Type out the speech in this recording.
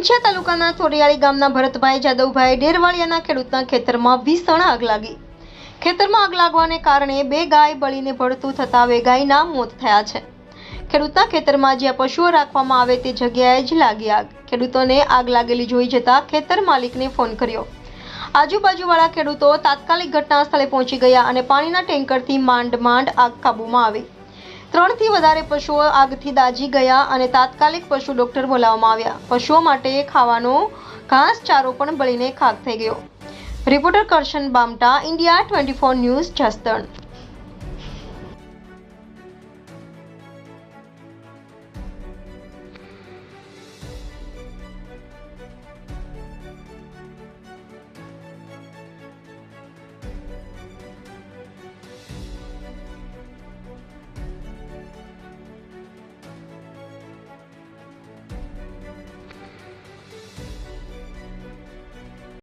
વિંછિયા તાલુકાના ચોરિયાળી ગામના ભરતભાઈ જાદવભાઈ ઢેરવાળિયાના ખેડૂતના ખેતરમાં ભીષણ આગ લાગી. ખેતરમાં આગ લાગવાને કારણે બે ગાય બળીને ભળતું થતાં બે ગાયના મોત થયા છે. ખેડૂતના ખેતરમાં જ્યાં પશુઓ રાખવામાં આવે તે જગ્યાએ જ લાગી આગ. ખેડૂતોને આગ લાગેલી જોઈ જતા ખેતર માલિકને ફોન કર્યો. આજુબાજુવાળા ખેડૂતો તાત્કાલિક ઘટના સ્થળે પહોંચી ગયા અને પાણીના ટેન્કરથી માંડ માંડ આગ કાબૂમાં આવી. ત્રણથી વધારે પશુઓ આગથી દાજી ગયા અને તાત્કાલિક પશુ ડોક્ટર બોલાવવામાં આવ્યા. પશુઓ માટે ખાવાનો ઘાસચારો પણ બળીને ખાક થઈ ગયો. Reporter Karshan Bamta, India twenty four news, Jasdan.